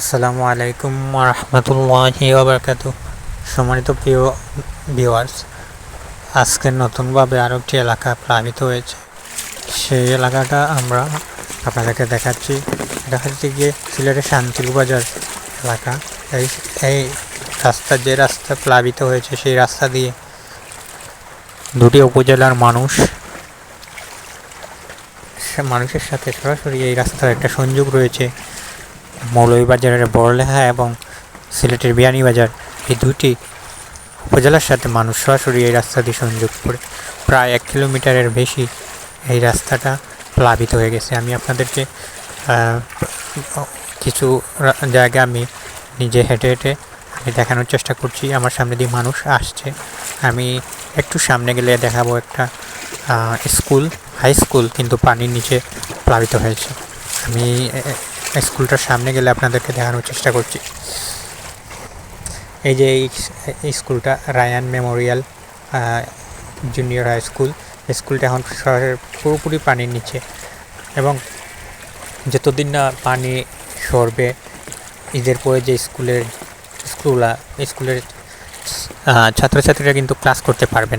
আসসালামু আলাইকুম রহমতুল্লাহি ওবরকাত সম্মানিত প্রিয় ভিউয়ার্স আজকে নতুনভাবে আরও একটি এলাকা প্লাবিত হয়েছে। সেই এলাকাটা আমরা আপনাদেরকে দেখাচ্ছি। এটা হচ্ছে গিয়ে সিলেটের শান্তির বাজার এলাকা। এই এই রাস্তা, যে রাস্তা প্লাবিত হয়েছে, সেই রাস্তা দিয়ে দুটি উপজেলার মানুষ মানুষের সাথে সরাসরি এই রাস্তার একটা সংযোগ রয়েছে। মৌলভীবাজারের বড়লেখা এবং সিলেটের বিয়ানীবাজার, এই দুটি উপজেলার সাথে মানুষ সরাসরি এই রাস্তা দিয়ে সংযোগ করে প্রায় এক কিলোমিটারের বেশি এই রাস্তাটা প্লাবিত হয়ে গেছে। আমি আপনাদেরকে কিছু জায়গা আমি নিজে হেঁটে হেঁটে আমি দেখানোর চেষ্টা করছি। আমার সামনে দিয়ে মানুষ আসছে। আমি একটু সামনে গেলে দেখাবো একটা স্কুল, হাই স্কুল কিন্তু পানির নিচে প্লাবিত হয়েছে। আমি স্কুলটার সামনে গেলে আপনাদেরকে দেখানোর চেষ্টা করছি। এই যে এই স্কুলটা, Ryan memorial junior high school. স্কুলটা এখন শহরের পুরোপুরি পানির নিচে এবং যতদিন না পানি সরবে, ঈদের পরে যে স্কুলের স্কুল স্কুলের ছাত্রছাত্রীরা কিন্তু ক্লাস করতে পারবেন